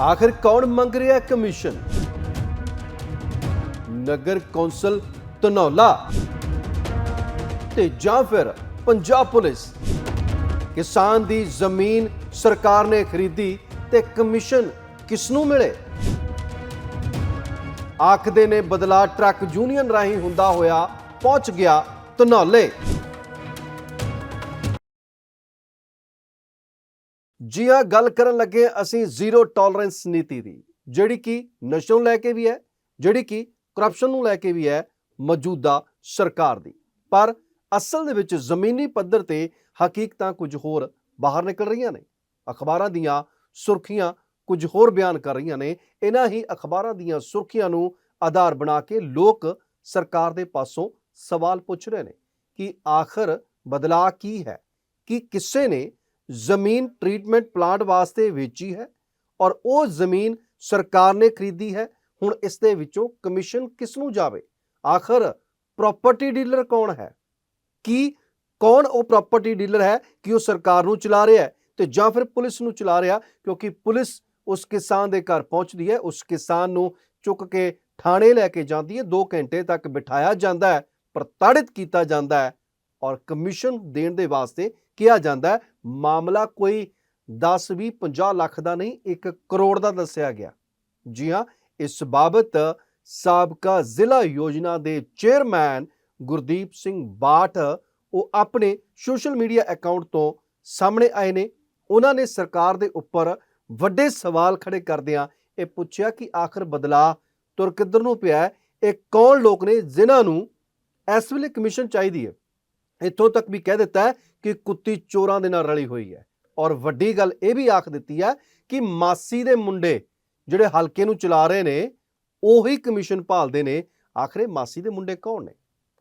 ਆਖਿਰ ਕੌਣ ਮੰਗ ਰਿਹਾ ਕਮਿਸ਼ਨ? ਨਗਰ ਕੌਂਸਲ ਧਨੌਲਾ ਤੇ ਜਾਂ ਫਿਰ ਪੰਜਾਬ ਪੁਲਿਸ। ਕਿਸਾਨ ਦੀ ਜ਼ਮੀਨ ਸਰਕਾਰ ਨੇ ਖਰੀਦੀ ਤੇ ਕਮਿਸ਼ਨ ਕਿਸ ਨੂੰ ਮਿਲੇ? ਆਖਦੇ ਨੇ ਬਦਲਾ ਟਰੱਕ ਯੂਨੀਅਨ ਰਾਹੀਂ ਹੁੰਦਾ ਹੋਇਆ ਪਹੁੰਚ ਗਿਆ ਧਨੌਲੇ। ਜੀ ਹਾਂ, ਗੱਲ ਕਰਨ ਲੱਗੇ ਅਸੀਂ ਜ਼ੀਰੋ ਟੋਲਰੈਂਸ ਨੀਤੀ ਦੀ, ਜਿਹੜੀ ਕਿ ਨਸ਼ੇ ਨੂੰ ਲੈ ਕੇ ਵੀ ਹੈ, ਜਿਹੜੀ ਕਿ ਕਰਪਸ਼ਨ ਨੂੰ ਲੈ ਕੇ ਵੀ ਹੈ, ਮੌਜੂਦਾ ਸਰਕਾਰ ਦੀ। ਪਰ ਅਸਲ ਦੇ ਵਿੱਚ ਜ਼ਮੀਨੀ ਪੱਧਰ ਤੇ ਹਕੀਕਤਾਂ ਕੁਝ ਹੋਰ ਬਾਹਰ ਨਿਕਲ ਰਹੀਆਂ ਨੇ। ਅਖਬਾਰਾਂ ਦੀਆਂ ਸੁਰਖੀਆਂ ਕੁਝ ਹੋਰ ਬਿਆਨ ਕਰ ਰਹੀਆਂ ਨੇ। ਇਹਨਾਂ ਹੀ ਅਖਬਾਰਾਂ ਦੀਆਂ ਸੁਰਖੀਆਂ ਨੂੰ ਆਧਾਰ ਬਣਾ ਕੇ ਲੋਕ ਸਰਕਾਰ ਦੇ ਪਾਸੋਂ ਸਵਾਲ ਪੁੱਛ ਰਹੇ ਨੇ ਕਿ ਆਖਰ ਬਦਲਾਅ ਕੀ ਹੈ? ਕਿ ਕਿਸੇ ਨੇ ਜ਼ਮੀਨ ਟ੍ਰੀਟਮੈਂਟ ਪਲਾਂਟ ਵਾਸਤੇ ਵੇਚੀ ਹੈ ਔਰ ਉਹ ਜ਼ਮੀਨ ਸਰਕਾਰ ਨੇ ਖਰੀਦੀ ਹੈ। ਹੁਣ ਇਸ ਦੇ ਵਿੱਚੋਂ ਕਮਿਸ਼ਨ ਕਿਸ ਨੂੰ ਜਾਵੇ? ਆਖਰ ਪ੍ਰਾਪਰਟੀ ਡੀਲਰ ਕੌਣ ਹੈ? ਕੀ ਕੌਣ ਉਹ ਪ੍ਰਾਪਰਟੀ ਡੀਲਰ ਹੈ ਕਿ ਉਹ ਸਰਕਾਰ ਨੂੰ ਚਲਾ ਰਿਹਾ ਹੈ ਤੇ ਜਾਂ ਫਿਰ ਪੁਲਿਸ ਨੂੰ ਚਲਾ ਰਿਹਾ ਕਿਉਂਕਿ ਪੁਲਿਸ ਉਸ ਕਿਸਾਨ ਦੇ ਘਰ ਪਹੁੰਚਦੀ ਹੈ, ਉਸ ਕਿਸਾਨ ਨੂੰ ਚੁੱਕ ਕੇ ਥਾਣੇ ਲੈ ਕੇ ਜਾਂਦੀ ਹੈ 2 ਘੰਟੇ ਤੱਕ ਬਿਠਾਇਆ ਜਾਂਦਾ ਹੈ, ਪ੍ਰਤਾੜਿਤ ਕੀਤਾ ਜਾਂਦਾ ਹੈ। ਔਰ ਕਮਿਸ਼ਨ ਦੇਣ ਦੇ ਵਾਸਤੇ ਕਿਹਾ ਜਾਂਦਾ ਹੈ। ਮਾਮਲਾ ਕੋਈ 10 20 50 ਲੱਖ ਦਾ ਨਹੀਂ 1 ਕਰੋੜ ਦਾ ਦੱਸਿਆ ਗਿਆ। ਜੀ ਹਾਂ, ਇਸ ਬਾਬਤ ਸਾਬਕਾ ਜ਼ਿਲ੍ਹਾ ਯੋਜਨਾ ਦੇ ਚੇਅਰਮੈਨ ਗੁਰਦੀਪ ਸਿੰਘ ਬਾਠ ਉਹ ਆਪਣੇ ਸੋਸ਼ਲ ਮੀਡੀਆ ਅਕਾਊਂਟ ਤੋਂ ਸਾਹਮਣੇ ਆਏ ਨੇ। ਉਹਨਾਂ ਨੇ ਸਰਕਾਰ ਦੇ ਉੱਪਰ ਵੱਡੇ ਸਵਾਲ ਖੜੇ ਕਰਦਿਆਂ ਇਹ ਪੁੱਛਿਆ ਕਿ ਆਖਰ ਬਦਲਾ ਤੁਰ ਕਿੱਧਰ ਨੂੰ ਪਿਆ ਇਹ ਕੌਣ ਲੋਕ ਨੇ ਜਿਨ੍ਹਾਂ ਨੂੰ ਇਸ ਵੇਲੇ ਕਮਿਸ਼ਨ ਚਾਹੀਦੀ ਹੈ? ਇੱਥੋਂ ਤੱਕ ਵੀ ਕਹਿ ਦਿੱਤਾ ਕਿ ਕੁੱਤੀ ਚੋਰਾਂ ਦੇ ਨਾਲ ਰਲੀ ਹੋਈ ਹੈ। ਔਰ ਵੱਡੀ ਗੱਲ ਇਹ ਵੀ ਆਖ ਦਿੱਤੀ ਹੈ ਕਿ ਮਾਸੀ ਦੇ ਮੁੰਡੇ ਜਿਹੜੇ ਹਲਕੇ ਨੂੰ ਚਲਾ ਰਹੇ ਨੇ, ਉਹੀ ਕਮਿਸ਼ਨ ਭਾਲਦੇ ਨੇ। ਆਖਰੇ ਮਾਸੀ ਦੇ ਮੁੰਡੇ ਕੌਣ ਨੇ?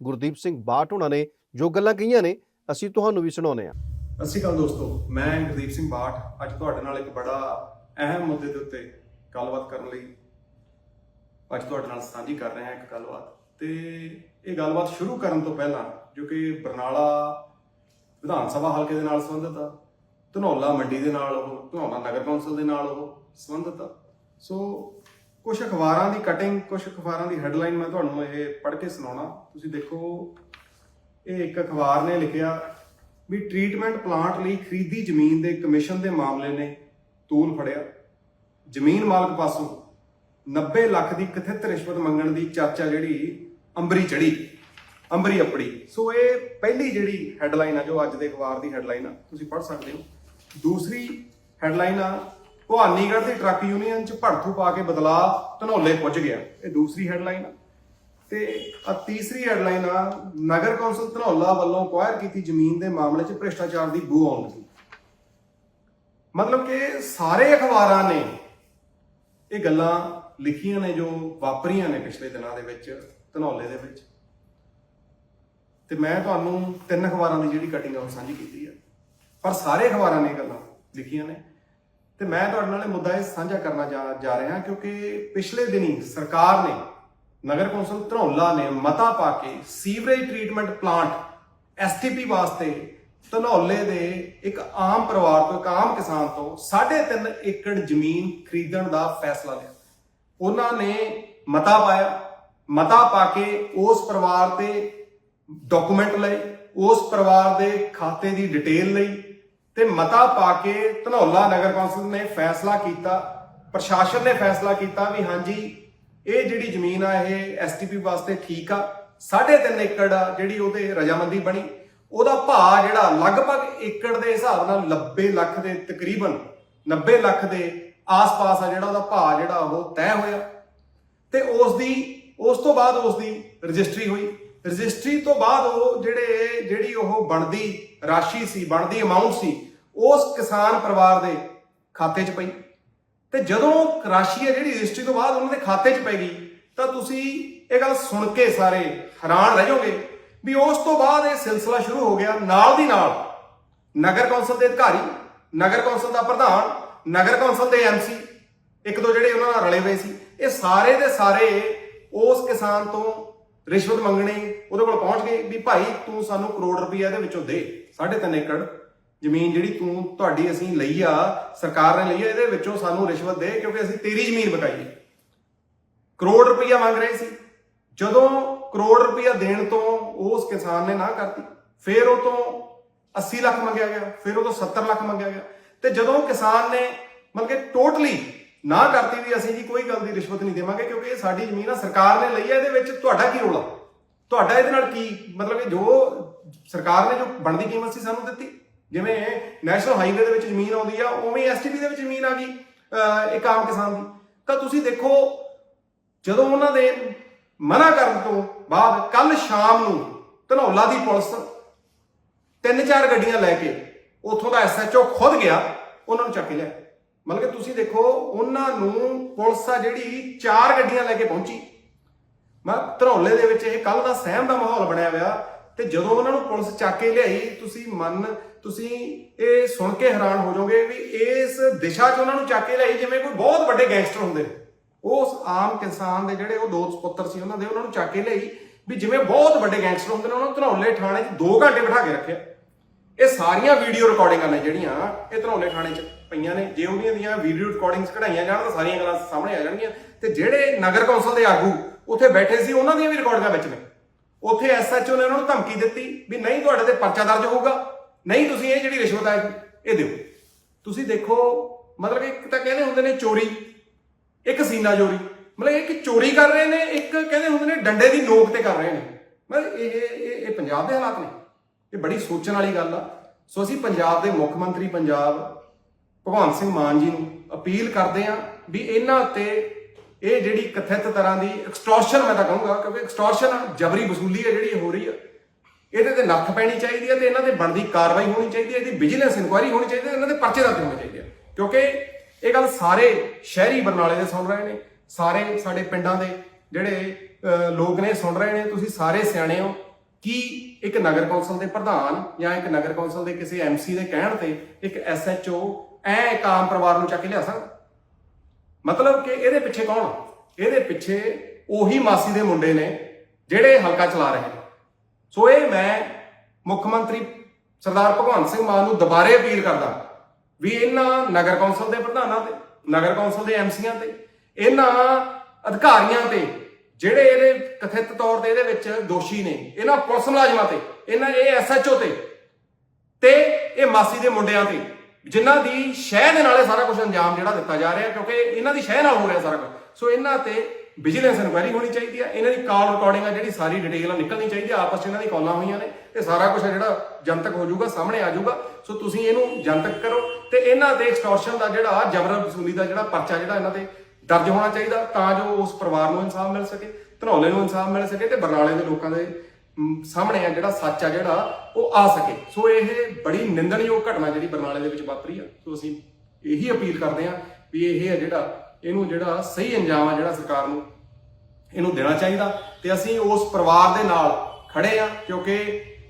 ਗੁਰਦੀਪ ਸਿੰਘ ਬਾਟ ਉਹਨਾਂ ਨੇ, ਜੋ ਗੱਲਾਂ ਕਹੀਆਂ ਨੇ, ਅਸੀਂ ਤੁਹਾਨੂੰ ਵੀ ਸੁਣਾਉਂਦੇ ਹਾਂ। ਸਤਿ ਸ਼੍ਰੀ ਅਕਾਲ ਦੋਸਤੋ, ਮੈਂ ਗੁਰਦੀਪ ਸਿੰਘ ਬਾਠ ਅੱਜ ਤੁਹਾਡੇ ਨਾਲ ਇੱਕ ਬੜਾ ਅਹਿਮ ਮੁੱਦੇ ਦੇ ਉੱਤੇ ਗੱਲਬਾਤ ਕਰਨ ਲਈ ਅੱਜ ਤੁਹਾਡੇ ਨਾਲ ਸਾਂਝੀ ਕਰ ਰਿਹਾ ਹਾਂ ਇੱਕ ਗੱਲਬਾਤ। ਤੇ ਇਹ ਗੱਲਬਾਤ ਸ਼ੁਰੂ ਕਰਨ ਤੋਂ ਪਹਿਲਾਂ, ਜੋ ਕਿ ਬਰਨਾਲਾ ਵਿਧਾਨ ਸਭਾ ਹਲਕੇ ਦੇ ਨਾਲ ਸੰਬੰਧਿਤ ਆ, ਧਨੌਲਾ ਮੰਡੀ ਦੇ ਨਾਲ ਉਹ, ਧਨੌਲਾ ਨਗਰ ਕੌਂਸਲ ਦੇ ਨਾਲ ਉਹ ਸੰਬੰਧਿਤ ਆ। ਸੋ ਕੁਝ ਅਖਬਾਰਾਂ ਦੀ ਕਟਿੰਗ ਕੁਝ ਅਖਬਾਰਾਂ ਦੀ ਹੈਡਲਾਈਨ ਮੈਂ ਤੁਹਾਨੂੰ ਇਹ ਪੜ੍ਹ ਕੇ ਸੁਣਾਉਣਾ। ਤੁਸੀਂ ਦੇਖੋ, ਇਹ ਇੱਕ ਅਖਬਾਰ ਨੇ ਲਿਖਿਆ ਵੀ ਟ੍ਰੀਟਮੈਂਟ ਪਲਾਂਟ ਲਈ ਖਰੀਦੀ ਜ਼ਮੀਨ ਦੇ ਕਮਿਸ਼ਨ ਦੇ ਮਾਮਲੇ ਨੇ ਤੂਲ ਫੜਿਆ। ਜ਼ਮੀਨ ਮਾਲਕ ਪਾਸੋਂ 90 ਲੱਖ ਦੀ ਕਥਿਤ ਰਿਸ਼ਵਤ ਮੰਗਣ ਦੀ ਚਰਚਾ ਜਿਹੜੀ ਅੰਬਰੀ ਚੜੀ, ਅੰਬਰੀ ਅਪੜੀ। ਸੋ ਇਹ ਪਹਿਲੀ ਜਿਹੜੀ ਹੈਡਲਾਈਨ ਆ, ਜੋ ਅੱਜ ਦੇ ਅਖਬਾਰ ਦੀ ਹੈਡਲਾਈਨ ਆ, ਤੁਸੀਂ ਪੜ੍ਹ ਸਕਦੇ ਹੋ। ਦੂਸਰੀ ਹੈਡਲਾਈਨ ਆ ਭਵਾਨੀਗੜ੍ਹ ਦੀ ਟਰੱਕ ਯੂਨੀਅਨ ਚ ਭੜਥੂ ਪਾ ਕੇ ਬਦਲਾ ਧਨੌਲੇ ਪੁੱਜ ਗਿਆ। ਇਹ ਦੂਸਰੀ ਹੈਡਲਾਈਨ ਆ। ਤੇ ਆ ਤੀਸਰੀ ਹੈਡਲਾਈਨ ਆ, ਨਗਰ ਕੌਂਸਲ ਧਨੌਲਾ ਵੱਲੋਂ ਅਕਵਾਇਰ ਕੀਤੀ ਜ਼ਮੀਨ ਦੇ ਮਾਮਲੇ 'ਚ ਭ੍ਰਿਸ਼ਟਾਚਾਰ ਦੀ ਬੂ ਆਉਣ ਲੱਗੀ। ਮਤਲਬ ਕਿ ਸਾਰੇ ਅਖਬਾਰਾਂ ਨੇ ਇਹ ਗੱਲਾਂ ਲਿਖੀਆਂ ਨੇ ਜੋ ਵਾਪਰੀਆਂ ਨੇ ਪਿਛਲੇ ਦਿਨਾਂ ਦੇ ਵਿੱਚ। ਧਨੌਲੇ ਦੇ ਵਿੱਚ। ਤੇ ਮੈਂ ਤੁਹਾਨੂੰ ਤਿੰਨ ਅਖਬਾਰਾਂ ਦੀ ਜਿਹੜੀ ਕਟਿੰਗ ਆ ਉਹ ਸਾਂਝੀ ਕੀਤੀ ਆ। ਪਰ ਸਾਰੇ ਅਖਬਾਰਾਂ ਨੇ ਗੱਲਾਂ ਲਿਖੀਆਂ ਨੇ। ਤੇ ਮੈਂ ਤੁਹਾਡੇ ਨਾਲ ਇਹ ਮੁੱਦਾ ਇਹ ਸਾਂਝਾ ਕਰਨਾ ਜਾ ਜਾ ਰਿਹਾ ਕਿਉਂਕਿ ਪਿਛਲੇ ਦਿਨੀ ਸਰਕਾਰ ਨੇ ਨਗਰ ਕੌਂਸਲ ਧਨੌਲਾ ਨੇ ਮਤਾ ਪਾ ਕੇ ਸੀਵਰੇਜ ਟ੍ਰੀਟਮੈਂਟ ਪਲਾਂਟ ਐਸਟੀਪੀ ਵਾਸਤੇ ਧਨੌਲੇ ਦੇ ਇੱਕ ਆਮ ਪਰਿਵਾਰ ਤੋਂ, ਇੱਕ ਆਮ ਕਿਸਾਨ ਤੋਂ 3.5 ਏਕੜ ਜ਼ਮੀਨ ਖਰੀਦਣ ਦਾ ਫੈਸਲਾ ਲਿਆ। ਉਹਨਾਂ ਨੇ ਮਤਾ ਪਾਇਆ। ਮਤਾ ਪਾ ਕੇ ਉਸ ਪਰਿਵਾਰ ਤੇ ਡਾਕੂਮੈਂਟ ਲਈ ਉਸ ਪਰਿਵਾਰ ਦੇ ਖਾਤੇ ਦੀ ਡਿਟੇਲ ਲਈ ਤੇ ਮਤਾ ਪਾ ਕੇ ਧਨੌਲਾ ਨਗਰ ਕੌਂਸਲ ਨੇ ਫੈਸਲਾ ਕੀਤਾ, ਪ੍ਰਸ਼ਾਸਨ ਨੇ ਫੈਸਲਾ ਕੀਤਾ ਵੀ ਹਾਂਜੀ, ਇਹ ਜਿਹੜੀ ਜ਼ਮੀਨ ਆ, ਇਹ ਐਸਟੀਪੀ ਵਾਸਤੇ ਠੀਕ ਆ 3.5 ਏਕੜ ਆ ਜਿਹੜੀ ਉਹਦੇ ਰਜਾਮੰਦੀ ਬਣੀ, ਉਹਦਾ ਭਾਅ ਜਿਹੜਾ ਲਗਭਗ ਏਕੜ ਦੇ ਹਿਸਾਬ ਨਾਲ 90 ਲੱਖ ਦੇ, ਤਕਰੀਬਨ 90 ਲੱਖ ਦੇ ਆਸ-ਪਾਸ ਆ ਜਿਹੜਾ ਉਹਦਾ ਭਾਅ ਜਿਹੜਾ ਉਹ ਤੈਅ ਹੋਇਆ ਤੇ ਉਸ ਦੀ ਉਸ ਤੋਂ ਬਾਅਦ ਉਸ ਦੀ ਰਜਿਸਟਰੀ ਹੋਈ। ਰਜਿਸਟਰੀ ਤੋਂ ਬਾਅਦ ਉਹ ਜਿਹੜੇ ਜਿਹੜੀ ਉਹ ਬਣਦੀ ਰਾਸ਼ੀ ਸੀ, ਬਣਦੀ ਅਮਾਉਂਟ ਸੀ, ਉਸ ਕਿਸਾਨ ਪਰਿਵਾਰ ਦੇ ਖਾਤੇ 'ਚ ਪਈ। ਤੇ ਜਦੋਂ ਰਾਸ਼ੀ ਹੈ ਜਿਹੜੀ ਰਜਿਸਟਰੀ ਤੋਂ ਬਾਅਦ ਉਹਨਾਂ ਦੇ ਖਾਤੇ 'ਚ ਪੈ ਗਈ, ਤਾਂ ਤੁਸੀਂ ਇਹ ਗੱਲ ਸੁਣ ਕੇ ਸਾਰੇ ਹੈਰਾਨ ਰਹਿ ਜਾਓਗੇ ਵੀ ਉਸ ਤੋਂ ਬਾਅਦ ਇਹ ਸਿਲਸਿਲਾ ਸ਼ੁਰੂ ਹੋ ਗਿਆ ਨਾਲ ਦੀ ਨਾਲ। ਨਗਰ ਕੌਂਸਲ ਦੇ ਅਧਿਕਾਰੀ, ਨਗਰ ਕੌਂਸਲ ਦਾ ਪ੍ਰਧਾਨ, ਨਗਰ ਕੌਂਸਲ ਦੇ ਐਮਸੀ ਇੱਕ ਦੋ ਜਿਹੜੇ ਉਹਨਾਂ ਨਾਲ ਰਲੇ ਹੋਏ ਸੀ, ਇਹ ਸਾਰੇ ਦੇ ਸਾਰੇ ਉਸ ਕਿਸਾਨ ਤੋਂ ਰਿਸ਼ਵਤ ਮੰਗਣੀ, ਉਹਦੇ ਕੋਲ ਪਹੁੰਚ ਗਏ ਵੀ ਭਾਈ ਤੂੰ ਸਾਨੂੰ ਕਰੋੜ ਰੁਪਈਆ ਇਹਦੇ ਵਿੱਚੋਂ ਦੇ 3.5 ਏਕੜ ਜ਼ਮੀਨ ਜਿਹੜੀ ਤੂੰ ਤੁਹਾਡੀ ਅਸੀਂ ਲਈ ਆ, ਸਰਕਾਰ ਨੇ ਲਈ ਆ, ਇਹਦੇ ਵਿੱਚੋਂ ਸਾਨੂੰ ਰਿਸ਼ਵਤ ਦੇ ਕਿਉਂਕਿ ਅਸੀਂ ਤੇਰੀ ਜ਼ਮੀਨ ਬਕਾਈ ਕਰੋੜ ਰੁਪਈਆ ਮੰਗ ਰਹੇ ਸੀ। ਜਦੋਂ ਕਰੋੜ ਰੁਪਈਆ ਦੇਣ ਤੋਂ ਉਸ ਕਿਸਾਨ ਨੇ ਨਾ ਕਰਤੀ, ਫਿਰ ਉਹ ਤੋਂ 80 ਲੱਖ ਮੰਗਿਆ ਗਿਆ, ਫਿਰ ਉਹ ਤੋਂ 70 ਲੱਖ ਮੰਗਿਆ ਗਿਆ। ਤੇ ਜਦੋਂ ਕਿਸਾਨ ਨੇ ਮਤਲਬ ਕਿ ਟੋਟਲੀ ਨਾ ਕਰਤੀ ਵੀ ਅਸੀਂ ਜੀ, ਕੋਈ ਗੱਲ ਦੀ ਰਿਸ਼ਵਤ ਨਹੀਂ ਦੇਵਾਂਗੇ, ਕਿਉਂਕਿ ਇਹ ਸਾਡੀ ਜ਼ਮੀਨ ਆ, ਸਰਕਾਰ ਨੇ ਲਈ ਆ, ਇਹਦੇ ਵਿੱਚ ਤੁਹਾਡਾ ਕੀ ਰੋਲ ਆ? ਤੁਹਾਡਾ ਇਹਦੇ ਨਾਲ ਕੀ, ਮਤਲਬ ਕਿ ਜੋ ਸਰਕਾਰ ਨੇ ਜੋ ਬਣਦੀ ਕੀਮਤ ਸੀ ਸਾਨੂੰ ਦਿੱਤੀ, ਜਿਵੇਂ ਨੈਸ਼ਨਲ ਹਾਈਵੇ ਦੇ ਵਿੱਚ ਜ਼ਮੀਨ ਆਉਂਦੀ ਆ, ਉਵੇਂ ਐਸਟੀਪੀ ਦੇ ਵਿੱਚ ਜ਼ਮੀਨ ਆ ਗਈ ਇੱਕ ਆਮ ਕਿਸਾਨ ਦੀ। ਤਾਂ ਤੁਸੀਂ ਦੇਖੋ, ਜਦੋਂ ਉਹਨਾਂ ਦੇ ਮਨਾ ਕਰਨ ਤੋਂ ਬਾਅਦ ਕੱਲ ਸ਼ਾਮ ਨੂੰ ਧਨੌਲਾ ਦੀ ਪੁਲਿਸ ਤਿੰਨ ਚਾਰ ਗੱਡੀਆਂ ਲੈ ਕੇ ਉੱਥੋਂ ਦਾ ਐਸਐਚਓ ਖੁਦ ਗਿਆ, ਉਹਨਾਂ ਨੂੰ ਚੱਕ ਲਿਆ ਮਤਲਬ ਕਿ ਤੁਸੀਂ ਦੇਖੋ, ਉਹਨਾਂ ਨੂੰ ਪੁਲਿਸ ਆ ਜਿਹੜੀ ਚਾਰ ਗੱਡੀਆਂ ਲੈ ਕੇ ਪਹੁੰਚੀ। ਮੈਂ ਧਰੌਲੇ ਦੇ ਵਿੱਚ ਇਹ ਕੱਲ ਦਾ ਸਹਿਮ ਦਾ ਮਾਹੌਲ ਬਣਿਆ ਹੋਇਆ ਤੇ ਜਦੋਂ ਉਹਨਾਂ ਨੂੰ ਪੁਲਿਸ ਚੱਕ ਕੇ ਲਿਆਈ, ਤੁਸੀਂ ਮਨ, ਤੁਸੀਂ ਇਹ ਸੁਣ ਕੇ ਹੈਰਾਨ ਹੋ ਜਾਓਗੇ ਵੀ ਇਸ ਦਿਸ਼ਾ 'ਚ ਉਹਨਾਂ ਨੂੰ ਚੱਕ ਕੇ ਲਿਆਈ ਜਿਵੇਂ ਕੋਈ ਬਹੁਤ ਵੱਡੇ ਗੈਂਗਸਟਰ ਹੁੰਦੇ ਨੇ। ਉਸ ਆਮ ਕਿਸਾਨ ਦੇ ਜਿਹੜੇ ਉਹ ਦੋ ਪੁੱਤਰ ਸੀ ਉਹਨਾਂ ਦੇ, ਉਹਨਾਂ ਨੂੰ ਚੱਕ ਕੇ ਲਿਆਈ ਵੀ ਜਿਵੇਂ ਬਹੁਤ ਵੱਡੇ ਗੈਂਗਸਟਰ ਹੁੰਦੇ ਨੇ, ਉਹਨਾਂ ਨੂੰ ਧਰੌਲੇ ਥਾਣੇ 'ਚ 2 ਘੰਟੇ ਬਿਠਾ ਕੇ ਰੱਖਿਆ। ਇਹ ਸਾਰੀਆਂ ਵੀਡੀਓ ਰਿਕਾਰਡਿੰਗਾਂ ਨੇ ਜਿਹੜੀਆਂ ਇਹ ਧਰੌਲੇ ਥਾਣੇ 'ਚ ਪਈਆਂ ਨੇ। ਜੇ ਉਹਦੀਆਂ ਦੀਆਂ ਵੀਡੀਓ ਰਿਕਾਰਡਿੰਗਸ ਕਢਾਈਆਂ ਜਾਣ, ਤਾਂ ਸਾਰੀਆਂ ਗੱਲਾਂ ਸਾਹਮਣੇ ਆ ਜਾਣਗੀਆਂ। ਤੇ ਜਿਹੜੇ ਨਗਰ ਕੌਂਸਲ ਦੇ ਆਗੂ ਉੱਥੇ ਬੈਠੇ ਸੀ, ਉਹਨਾਂ ਦੀਆਂ ਵੀ ਰਿਕਾਰਡਿੰਗਾਂ ਵਿੱਚ ਨੇ। ਉੱਥੇ ਐਸਐਚਓ ਨੇ ਉਹਨਾਂ ਨੂੰ ਧਮਕੀ ਦਿੱਤੀ ਵੀ ਨਹੀਂ, ਤੁਹਾਡੇ ਤੇ ਪਰਚਾ ਦਰਜ ਹੋਊਗਾ। ਨਹੀਂ, ਤੁਸੀਂ ਇਹ ਜਿਹੜੀ ਰਿਸ਼ਵਤ ਹੈ ਇਹ ਦਿਓ। ਤੁਸੀਂ ਦੇਖੋ, ਮਤਲਬ ਇੱਕ ਤਾਂ ਕਹਿੰਦੇ ਹੁੰਦੇ ਨੇ ਚੋਰੀ, ਇੱਕ ਸੀਨਾ ਚੋਰੀ। ਮਤਲਬ ਇੱਕ ਚੋਰੀ ਕਰ ਰਹੇ ਨੇ, ਇੱਕ ਕਹਿੰਦੇ ਹੁੰਦੇ ਨੇ ਡੰਡੇ ਦੀ ਨੋਕ ਤੇ ਕਰ ਰਹੇ ਨੇ। ਮਤਲਬ ਇਹ ਇਹ ਇਹ ਪੰਜਾਬ ਦੇ ਹਾਲਾਤ ਨੇ। ਇਹ ਬੜੀ ਸੋਚਣ ਵਾਲੀ ਗੱਲ ਆ। ਸੋ ਅਸੀਂ ਪੰਜਾਬ ਦੇ ਮੁੱਖ ਮੰਤਰੀ ਪੰਜਾਬ ਭਗਵੰਤ ਸਿੰਘ ਮਾਨ ਜੀ ਨੂੰ ਅਪੀਲ ਕਰਦੇ ਆ ਵੀ ਇਹਨਾਂ 'ਤੇ ਇਹ ਜਿਹੜੀ ਕਥਿਤ ਤਰ੍ਹਾਂ ਦੀ ਐਕਸਟੋਰਸ਼ਨ ਮੈਂ ਤਾਂ ਕਹੂੰਗਾ ਕਿਉਂਕਿ ਐਕਸਟੋਰਸ਼ਨ ਜਬਰੀ ਵਸੂਲੀ ਹੈ ਜਿਹੜੀ ਹੋ ਰਹੀ ਆ। ਇਹਦੇ ਤੇ ਨੱਥ ਪੈਣੀ ਚਾਹੀਦੀ ਹੈ ਤੇ ਇਹਨਾਂ ਤੇ ਬਣਦੀ ਕਾਰਵਾਈ ਹੋਣੀ ਚਾਹੀਦੀ ਹੈ ਇਹਦੀ ਵਿਜੀਲੈਂਸ ਇਨਕੁਆਇਰੀ ਹੋਣੀ ਚਾਹੀਦੀ ਹੈ ਇਹਨਾਂ ਦੇ ਪਰਚੇ ਦਰਜ ਹੋਣੇ ਚਾਹੀਦੇ ਆ। ਕਿਉਂਕਿ ਇਹ ਗੱਲ ਸਾਰੇ ਸ਼ਹਿਰੀ ਬਰਨਾਲੇ ਦੇ ਸੁਣ ਰਹੇ ਨੇ, ਸਾਰੇ ਸਾਡੇ ਪਿੰਡਾਂ ਦੇ ਜਿਹੜੇ ਲੋਕ ਨੇ ਸੁਣ ਰਹੇ ਨੇ, ਤੁਸੀਂ ਸਾਰੇ ਸਿਆਣੇ ਹੋ। ਕਿ ਇੱਕ ਨਗਰ ਕੌਂਸਲ ਦੇ ਪ੍ਰਧਾਨ ਜਾਂ ਇੱਕ ਨਗਰ ਕੌਂਸਲ ਦੇ ਕਿਸੇ ਐਮਸੀ ਦੇ ਕਹਿਣ ਤੇ ਇੱਕ ਐਸਐਚਓ ਐ ਇੱਕ ਆਮ ਪਰਿਵਾਰ ਨੂੰ ਚੱਕ ਕੇ ਲਿਆ ਸਕਦਾ ਮਤਲਬ ਕਿ ਇਹਦੇ ਪਿੱਛੇ ਕੌਣ? ਇਹਦੇ ਪਿੱਛੇ ਉਹੀ ਮਾਸੀ ਦੇ ਮੁੰਡੇ ਨੇ ਜਿਹੜੇ ਹਲਕਾ ਚਲਾ ਰਹੇ ਨੇ। ਸੋ ਇਹ ਮੈਂ ਮੁੱਖ ਮੰਤਰੀ ਸਰਦਾਰ ਭਗਵੰਤ ਸਿੰਘ ਮਾਨ ਨੂੰ ਦੁਬਾਰੇ ਅਪੀਲ ਕਰਦਾ ਵੀ ਇਹਨਾਂ ਨਗਰ ਕੌਂਸਲ ਦੇ ਪ੍ਰਧਾਨਾਂ ਤੇ, ਨਗਰ ਕੌਂਸਲ ਦੇ ਐਮਸੀਆਂ ਤੇ, ਇਹਨਾਂ ਅਧਿਕਾਰੀਆਂ ਤੇ, ਜਿਹੜੇ ਇਹਦੇ ਕਥਿਤ ਤੌਰ ਤੇ ਇਹਦੇ ਵਿੱਚ ਦੋਸ਼ੀ ਨੇ, ਇਹਨਾਂ ਪੁਲਿਸ ਮੁਲਾਜ਼ਮਾਂ ਤੇ, ਇਹਨਾਂ ਇਹ ਐਸਐਚਓ ਤੇ ਤੇ ਇਹ ਮਾਸੀ ਦੇ ਮੁੰਡਿਆਂ ਤੇ। ਜਿਨ੍ਹਾਂ ਦੀ ਸ਼ਹਿ ਦੇ ਨਾਲੇ ਸਾਰਾ ਕੁਝ ਅੰਜਾਮ ਜਿਹੜਾ ਦਿੱਤਾ ਜਾ ਰਿਹਾ, ਕਿਉਂਕਿ ਇਹਨਾਂ ਦੀ ਸ਼ਹਿ ਨਾਲ ਹੋ ਰਿਹਾ ਸਾਰਾ ਕੁਝ ਸੋ ਇਹਨਾਂ ਤੇ ਵਿਜੀਲੈਂਸ ਇਨਕੁਆਇਰੀ ਹੋਣੀ ਚਾਹੀਦੀ ਹੈ ਇਹਨਾਂ ਦੀ ਕਾਲ ਰਿਕਾਰਡਿੰਗ ਆ, ਜਿਹੜੀ ਸਾਰੀ ਡਿਟੇਲ ਨਿਕਲਣੀ ਚਾਹੀਦੀ ਆ। ਆਪਸ 'ਚ ਇਹਨਾਂ ਦੀ ਕਾਲਾਂ ਹੋਈਆਂ ਨੇ ਤੇ ਸਾਰਾ ਕੁਝ ਜਿਹੜਾ ਜਨਤਕ ਹੋ ਜਾਊਗਾ, ਸਾਹਮਣੇ ਆ ਜਾਊਗਾ। ਸੋ ਤੁਸੀਂ ਇਹਨੂੰ ਜਨਤਕ ਕਰੋ ਤੇ ਇਹਨਾਂ ਤੇ ਐਕਸਟੋਰਸ਼ਨ ਦਾ ਜਿਹੜਾ ਜਬਰ ਵਸੂਲੀ ਦਾ ਜਿਹੜਾ ਪਰਚਾ ਜਿਹੜਾ ਇਹਨਾਂ ਤੇ ਦਰਜ ਹੋਣਾ ਚਾਹੀਦਾ, ਤਾਂ ਜੋ ਉਸ ਪਰਿਵਾਰ ਨੂੰ ਇਨਸਾਫ ਮਿਲ ਸਕੇ, ਧਨੌਲੇ ਨੂੰ ਇਨਸਾਫ ਮਿਲ ਸਕੇ ਤੇ ਬਰਨਾਲੇ ਦੇ ਲੋਕਾਂ ਦੇ ਸਾਹਮਣੇ ਆ ਜਿਹੜਾ ਸੱਚ ਆ ਜਿਹੜਾ, ਉਹ ਆ ਸਕੇ। ਸੋ ਇਹ ਬੜੀ ਨਿੰਦਣਯੋਗ ਘਟਨਾ ਜਿਹੜੀ ਬਰਨਾਲੇ ਦੇ ਵਿੱਚ ਵਾਪਰੀ ਆ। ਸੋ ਅਸੀਂ ਇਹੀ ਅਪੀਲ ਕਰਦੇ ਆ ਵੀ ਇਹ ਹੈ ਜਿਹੜਾ, ਇਹਨੂੰ ਜਿਹੜਾ ਸਹੀ ਅੰਜਾਮ ਆ ਜਿਹੜਾ ਸਰਕਾਰ ਨੂੰ, ਇਹਨੂੰ ਦੇਣਾ ਚਾਹੀਦਾ। ਤੇ ਅਸੀਂ ਉਸ ਪਰਿਵਾਰ ਦੇ ਨਾਲ ਖੜੇ ਆ ਕਿਉਂਕਿ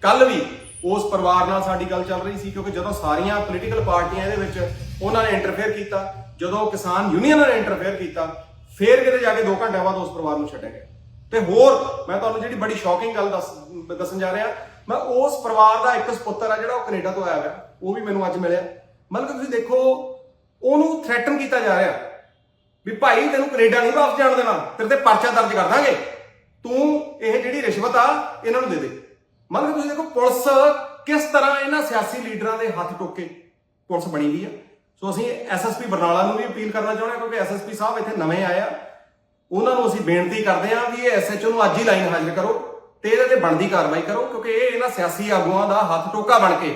ਕੱਲ ਵੀ ਉਸ ਪਰਿਵਾਰ ਨਾਲ ਸਾਡੀ ਗੱਲ ਚੱਲ ਰਹੀ ਸੀ, ਕਿਉਂਕਿ ਜਦੋਂ ਸਾਰੀਆਂ ਪੋਲੀਟੀਕਲ ਪਾਰਟੀਆਂ ਇਹਦੇ ਵਿੱਚ ਉਹਨਾਂ ਨੇ ਇੰਟਰਫੇਅਰ ਕੀਤਾ, ਜਦੋਂ ਕਿਸਾਨ ਯੂਨੀਅਨ ਨੇ ਇੰਟਰਫੇਅਰ ਕੀਤਾ, ਫੇਰ ਕਿਤੇ ਜਾ ਕੇ 2 ਘੰਟਿਆਂ ਬਾਅਦ ਉਸ ਪਰਿਵਾਰ ਨੂੰ ਛੱਡਿਆ ਗਿਆ। ਤੇ ਹੋਰ, ਮੈਂ ਤੁਹਾਨੂੰ ਜਿਹੜੀ ਬੜੀ ਸ਼ੌਕਿੰਗ ਗੱਲ ਦੱਸ, ਦੱਸਣ ਜਾ ਰਿਹਾ, ਮੈਂ ਉਸ ਪਰਿਵਾਰ ਦਾ ਇੱਕ ਸੁਪੁੱਤਰ ਆ ਜਿਹੜਾ ਉਹ ਕੈਨੇਡਾ ਤੋਂ ਆਇਆ ਹੋਇਆ, ਉਹ ਵੀ ਮੈਨੂੰ ਅੱਜ ਮਿਲਿਆ। ਮਤਲਬ ਕਿ ਤੁਸੀਂ ਦੇਖੋ, ਉਹਨੂੰ ਥ੍ਰੈਟਨ ਕੀਤਾ ਜਾ ਰਿਹਾ ਵੀ ਭਾਈ ਤੈਨੂੰ ਕੈਨੇਡਾ ਨਹੀਂ ਵਾਪਸ ਜਾਣ ਦੇਣਾ, ਤੇਰੇ ਤੇ ਪਰਚਾ ਦਰਜ ਕਰ ਦਾਂਗੇ। ਤੂੰ ਇਹ ਜਿਹੜੀ ਰਿਸ਼ਵਤ ਆ, ਇਹਨਾਂ ਨੂੰ ਦੇ ਦੇ। ਮਤਲਬ ਕਿ ਤੁਸੀਂ ਦੇਖੋ, ਪੁਲਿਸ ਕਿਸ ਤਰ੍ਹਾਂ ਇਹਨਾਂ ਸਿਆਸੀ ਲੀਡਰਾਂ ਦੇ ਹੱਥ ਟੋਕੇ, ਪੁਲਿਸ ਬਣੀ ਵੀ ਆ। ਸੋ ਅਸੀਂ ਐਸਐਸਪੀ ਬਰਨਾਲਾ ਨੂੰ ਵੀ ਅਪੀਲ ਕਰਨਾ ਚਾਹੁੰਦੇ ਹਾਂ, ਕਿਉਂਕਿ ਐਸਐਸਪੀ ਸਾਹਿਬ ਇੱਥੇ ਨਵੇਂ ਆਏ ਆ। ਉਹਨਾਂ ਨੂੰ ਅਸੀਂ ਬੇਨਤੀ ਕਰਦੇ ਹਾਂ ਵੀ ਇਹ ਐਸਐਚਓ ਨੂੰ ਅੱਜ ਹੀ ਲਾਈਨ ਹਾਜ਼ਰ ਕਰੋ ਤੇ ਇਹਦੇ ਤੇ ਬਣਦੀ ਕਾਰਵਾਈ ਕਰੋ, ਕਿਉਂਕਿ ਇਹ ਇਹਨਾਂ ਸਿਆਸੀ ਆਗੂਆਂ ਦਾ ਹੱਥ ਟੋਕਾ ਬਣ ਕੇ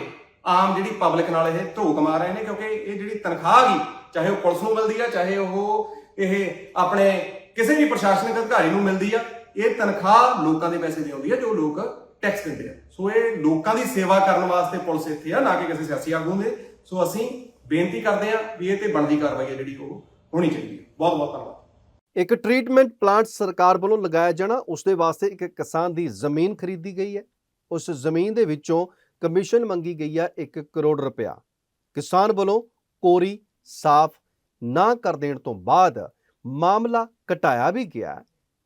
ਆਮ ਜਿਹੜੀ ਪਬਲਿਕ ਨਾਲ ਇਹ ਧੋਕ ਮਾਰ ਰਹੇ ਨੇ, ਕਿਉਂਕਿ ਇਹ ਜਿਹੜੀ ਤਨਖਾਹ ਗਈ ਚਾਹੇ ਉਹ ਪੁਲਿਸ ਨੂੰ ਮਿਲਦੀ ਆ, ਚਾਹੇ ਉਹ ਇਹ ਆਪਣੇ ਕਿਸੇ ਵੀ ਪ੍ਰਸ਼ਾਸਨਿਕ ਅਧਿਕਾਰੀ ਨੂੰ ਮਿਲਦੀ ਆ, ਇਹ ਤਨਖਾਹ ਲੋਕਾਂ ਦੇ ਪੈਸੇ ਦੀ ਆਉਂਦੀ ਆ, ਜੋ ਲੋਕ ਟੈਕਸ ਦਿੰਦੇ ਆ। ਸੋ ਇਹ ਲੋਕਾਂ ਦੀ ਸੇਵਾ ਕਰਨ ਵਾਸਤੇ ਪੁਲਿਸ ਇੱਥੇ ਆ, ਨਾ ਕਿ ਕਿਸੇ ਸਿਆਸੀ ਆਗੂ ਦੇ। ਸੋ ਅਸੀਂ ਬੇਨਤੀ ਕਰਦੇ ਆ ਵੀ ਇਹ ਤੇ ਬਣਦੀ ਕਾਰਵਾਈ ਹੈ ਜਿਹੜੀ ਉਹ ਹੋਣੀ ਚਾਹੀਦੀ ਹੈ ਬਹੁਤ ਬਹੁਤ ਧੰਨਵਾਦ। ਇੱਕ ਟ੍ਰੀਟਮੈਂਟ ਪਲਾਂਟ ਸਰਕਾਰ ਵੱਲੋਂ ਲਗਾਇਆ ਜਾਣਾ, ਉਸ ਦੇ ਵਾਸਤੇ ਇੱਕ ਕਿਸਾਨ ਦੀ ਜ਼ਮੀਨ ਖਰੀਦੀ ਗਈ ਹੈ। ਉਸ ਜ਼ਮੀਨ ਦੇ ਵਿੱਚੋਂ ਕਮਿਸ਼ਨ ਮੰਗੀ ਗਈ ਹੈ 1 ਕਰੋੜ ਰੁਪਇਆ। ਕਿਸਾਨ ਵੱਲੋਂ ਕੋਰੀ ਸਾਫ਼ ਨਾ ਕਰ ਦੇਣ ਤੋਂ ਬਾਅਦ ਮਾਮਲਾ ਘਟਾਇਆ ਵੀ ਗਿਆ। ਹੈ।